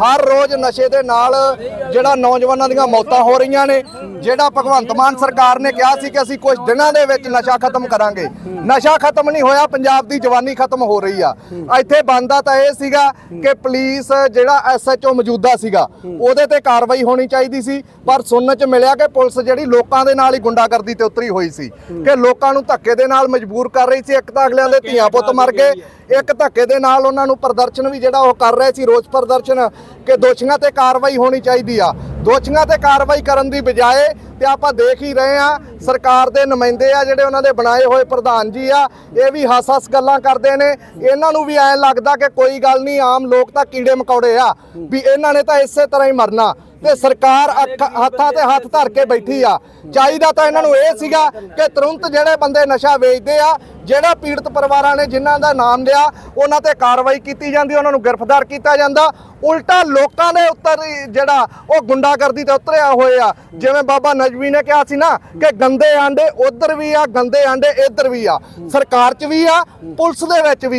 ਹਰ ਰੋਜ਼ ਨਸ਼ੇ ਦੇ ਨਾਲ ਜਿਹੜਾ ਨੌਜਵਾਨਾਂ ਦੀਆਂ ਮੌਤਾਂ ਹੋ ਰਹੀਆਂ ਨੇ, ਜਿਹੜਾ ਭਗਵੰਤ ਮਾਨ ਸਰਕਾਰ ਨੇ ਕਿਹਾ ਸੀ ਕਿ ਅਸੀਂ ਕੁਝ ਦਿਨਾਂ ਦੇ ਵਿੱਚ ਨਸ਼ਾ ਖਤਮ ਕਰਾਂਗੇ। ਨਸ਼ਾ ਖਤਮ ਨਹੀਂ ਹੋਇਆ, ਪੰਜਾਬ ਦੀ ਜਵਾਨੀ ਖਤਮ ਹੋ ਰਹੀ ਆ। ਇੱਥੇ ਬੰਦਾ ਤਾਂ ਇਹ ਸੀਗਾ ਕਿ ਪੁਲਿਸ ਜਿਹੜਾ ਐਸਐਚਓ ਮੌਜੂਦਾ ਸੀਗਾ, ਉਹਦੇ ਤੇ ਕਾਰਵਾਈ ਹੋਣੀ ਚਾਹੀਦੀ ਸੀ, ਪਰ ਸੁਣਨ ਚ ਮਿਲਿਆ ਕਿ ਪੁਲਿਸ ਜਿਹੜੀ ਲੋਕਾਂ ਦੇ ਨਾਲ ਹੀ ਗੁੰਡਾਗਰਦੀ ਤੇ ਉਤਰੀ ਹੋਈ ਸੀ, ਕਿ ਲੋਕਾਂ ਨੂੰ ਧੱਕੇ ਦੇ ਨਾਲ ਮਜਬੂਰ ਕਰ ਰਹੀ ਸੀ। ਇੱਕ ਤਾਂ ਅਗਲਿਆਂ ਦੇ ਧੀਆਂ ਪੁੱਤ ਮਰ ਗਏ, ਇੱਕ ਧੱਕੇ ਦੇ ਨਾਲ ਉਹਨਾਂ ਨੂੰ ਪ੍ਰਦਰਸ਼ਨ ਵੀ ਜਿਹੜਾ ਉਹ ਕਰ ਰਹੇ ਸੀ ਰੋਜ਼ ਪ੍ਰਦਰਸ਼ਨ ਕਿ ਦੋਸ਼ੀਆਂ ਤੇ ਕਾਰਵਾਈ ਹੋਣੀ ਚਾਹੀਦੀ ਆ। ਦੋਸ਼ੀਆਂ ਤੇ ਕਾਰਵਾਈ ਕਰਨ ਦੀ ਬਜਾਏ ਤੇ ਆਪਾਂ ਦੇਖ ਹੀ ਰਹੇ ਆ ਸਰਕਾਰ ਦੇ ਨੁਮਾਇੰਦੇ ਆ ਜਿਹੜੇ ਉਹਨਾਂ ਦੇ ਬਣਾਏ ਹੋਏ ਪ੍ਰਧਾਨ ਜੀ ਆ, ਇਹ ਵੀ ਹੱਸ-ਹੱਸ ਗੱਲਾਂ ਕਰਦੇ ਨੇ। ਇਹਨਾਂ ਨੂੰ ਵੀ ਐਂ ਲੱਗਦਾ ਕਿ ਕੋਈ ਗੱਲ ਨਹੀਂ, ਆਮ ਲੋਕ ਤਾਂ ਕੀੜੇ ਮਕੌੜੇ ਆ, ਵੀ ਇਹਨਾਂ ਨੇ ਤਾਂ ਇਸੇ ਤਰ੍ਹਾਂ ਹੀ ਮਰਨਾ। ਤੇ ਸਰਕਾਰ ਅੱਖ- ਹੱਥਾਂ ਤੇ ਹੱਥ ਧਰ ਕੇ ਬੈਠੀ ਆ। ਚਾਹੀਦਾ ਤਾਂ ਇਹਨਾਂ ਨੂੰ ਇਹ ਸੀਗਾ ਕਿ ਤੁਰੰਤ ਜਿਹੜੇ ਬੰਦੇ ਨਸ਼ਾ ਵੇਚਦੇ ਆ, ਜਿਹੜਾ ਪੀੜਤ ਪਰਿਵਾਰਾਂ ਨੇ ਜਿਨ੍ਹਾਂ ਦਾ ਨਾਮ ਲਿਆ, ਉਹਨਾਂ ਤੇ ਕਾਰਵਾਈ ਕੀਤੀ ਜਾਂਦੀ, ਉਹਨਾਂ ਨੂੰ ਗ੍ਰਿਫਤਾਰ ਕੀਤਾ ਜਾਂਦਾ। ਉਲਟਾ ਲੋਕਾਂ ਦੇ ਉੱਤਰ ਜਿਹੜਾ ਉਹ ਗੁੰਡਾ ਗੁੰਡਾਗਰਦੀ ਤੇ ਉਤਰਿਆ ਹੋਏ ਆ। ਜਿਵੇਂ ਬਾਬਾ ਨਜ਼ਵੀ ਨੇ ਕਿਹਾ ਸੀ ਨਾ ਕਿ ਗੰਦੇ ਆਂਡੇ ਉਧਰ ਵੀ ਆ, ਗੰਦੇ ਆਂਡੇ ਇੱਧਰ ਵੀ ਆ। ਸਰਕਾਰ 'ਚ ਵੀ ਆ, ਪੁਲਿਸ ਦੇ ਵਿੱਚ ਵੀ